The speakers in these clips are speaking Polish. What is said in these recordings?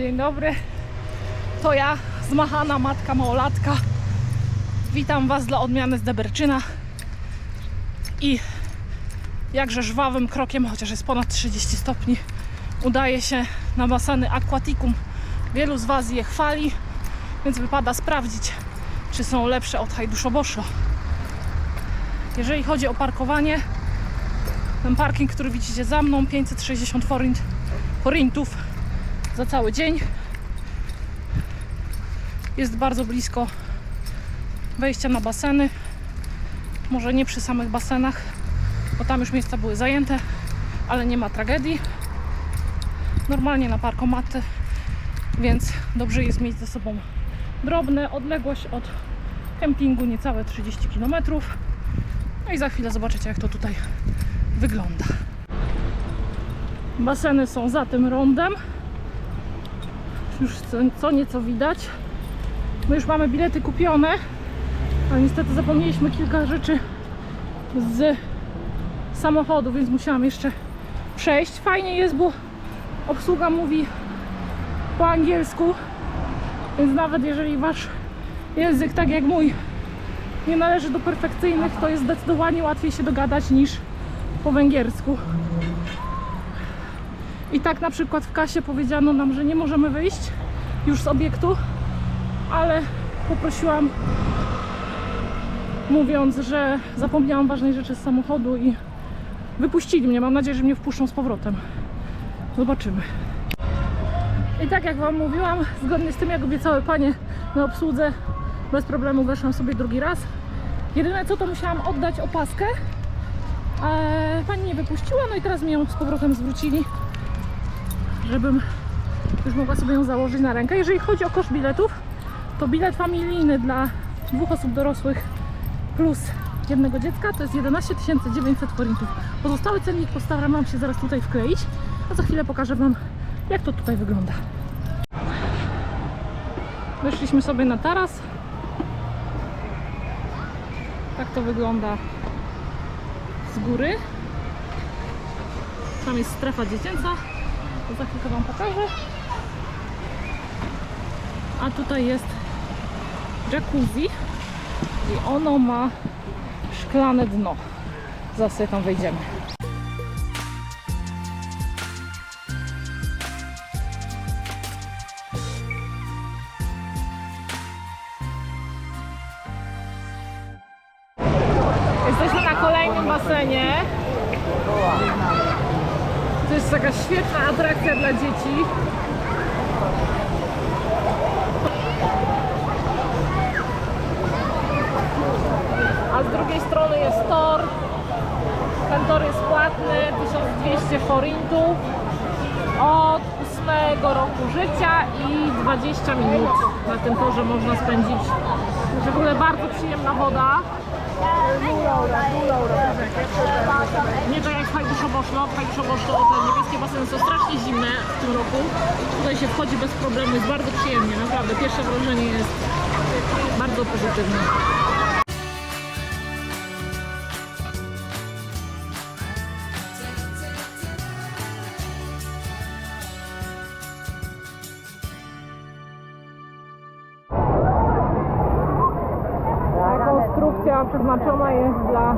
Dzień dobry. To ja, zmachana matka małolatka. Witam Was dla odmiany z Deberczyna. I jakże żwawym krokiem, chociaż jest ponad 30 stopni, udaje się na baseny Aquaticum. Wielu z Was je chwali, więc wypada sprawdzić, czy są lepsze od Hajduszo-Boszo. Jeżeli chodzi o parkowanie, ten parking, który widzicie za mną, 560 forint, za cały dzień. Jest bardzo blisko wejścia na baseny. Może nie przy samych basenach, bo tam już miejsca były zajęte, ale nie ma tragedii. Normalnie na parkomaty, więc dobrze jest mieć ze sobą drobne. Odległość od kempingu niecałe 30 km. No i za chwilę zobaczycie, jak to tutaj wygląda. Baseny są za tym rondem. Już co, co nieco widać. My już mamy bilety kupione, ale niestety zapomnieliśmy kilka rzeczy z samochodu, więc musiałam jeszcze przejść. Fajnie jest, bo obsługa mówi po angielsku, więc nawet jeżeli wasz język, tak jak mój, nie należy do perfekcyjnych, to jest zdecydowanie łatwiej się dogadać niż po węgiersku. I tak na przykład w kasie powiedziano nam, że nie możemy wyjść już z obiektu, ale poprosiłam, mówiąc, że zapomniałam ważnej rzeczy z samochodu i wypuścili mnie. Mam nadzieję, że mnie wpuszczą z powrotem. Zobaczymy. I tak jak Wam mówiłam, zgodnie z tym jak obiecały panie na obsłudze, bez problemu weszłam sobie drugi raz. Jedyne co to musiałam oddać opaskę. Pani nie wypuściła, no i teraz mi ją z powrotem zwrócili, żebym już mogła sobie ją założyć na rękę. Jeżeli chodzi o koszt biletów, to bilet familijny dla dwóch osób dorosłych plus jednego dziecka to jest 11 900 forintów. Pozostały cennik postaram Wam się zaraz tutaj wkleić, a za chwilę pokażę Wam, jak to tutaj wygląda. Weszliśmy sobie na taras. Tak to wygląda z góry. Tam jest strefa dziecięca. To za chwilkę Wam pokażę. A tutaj jest jacuzzi i ono ma szklane dno. Zaraz sobie tam wejdziemy. Jesteśmy na kolejnym basenie. To jest taka świetna atrakcja dla dzieci. A z drugiej strony jest tor. Ten tor jest płatny, 1200 forintów od 8 roku życia i 20 minut na tym torze można spędzić. W ogóle bardzo przyjemna woda. Nie tak jak w Hajduszoboszlo. W Hajduszoboszlo te niebieskie baseny są strasznie zimne w tym roku. Tutaj się wchodzi bez problemu, jest bardzo przyjemnie, naprawdę. Pierwsze wrażenie jest bardzo pozytywne. Konstrukcja przeznaczona jest dla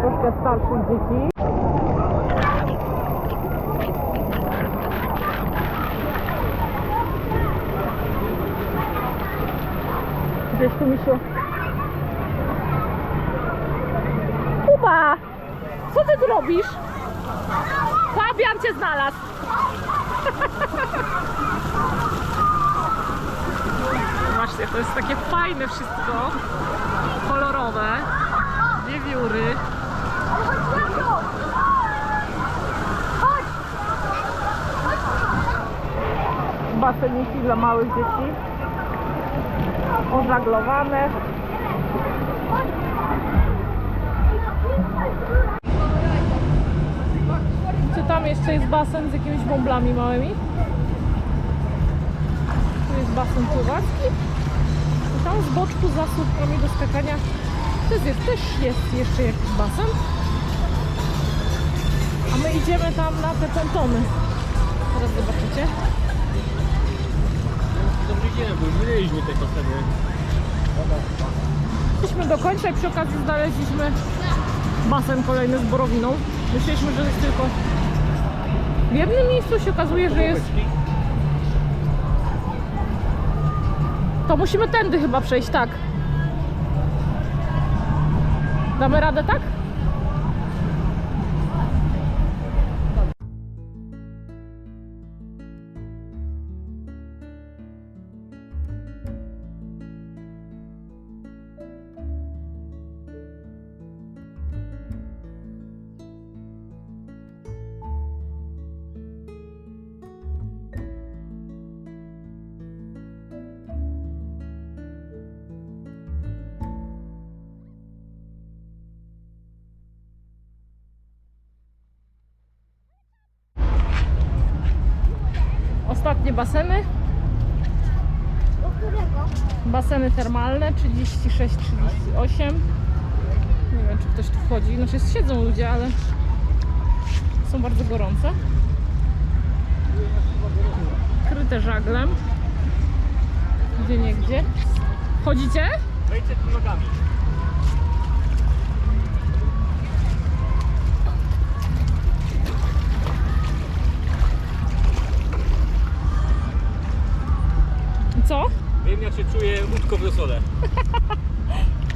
troszkę starszych dzieci. Gdzieś tu mi się... Kuba! Co ty tu robisz? Fabian cię znalazł! Zobaczcie, to jest takie fajne wszystko. Kolorowe. Wiewióry. Baseniki dla małych dzieci. Ożaglowane. Czy tam jeszcze jest basen z jakimiś bąblami małymi? Tu jest basen pływacki. I tam z boczku za słupkami do skakania też jest, też jest jeszcze jakiś basen. A my idziemy tam na te pontony. Teraz zobaczycie. wiem, bo już mieliśmy te baseny. Szliśmy do końca i przy okazji znaleźliśmy basen kolejny z borowiną. Myśleliśmy, że jest tylko w jednym miejscu się okazuje, że jest. To musimy tędy chyba przejść, tak. Damy radę, tak? Ostatnie baseny. Baseny termalne 36-38. Nie wiem, czy ktoś tu wchodzi. Znaczy siedzą ludzie, ale są bardzo gorące. Kryte żaglem. Gdzie nie gdzie. Chodzicie? Wejdźcie tu nogami. I co? Wiem jak się czuje łódko w rosole.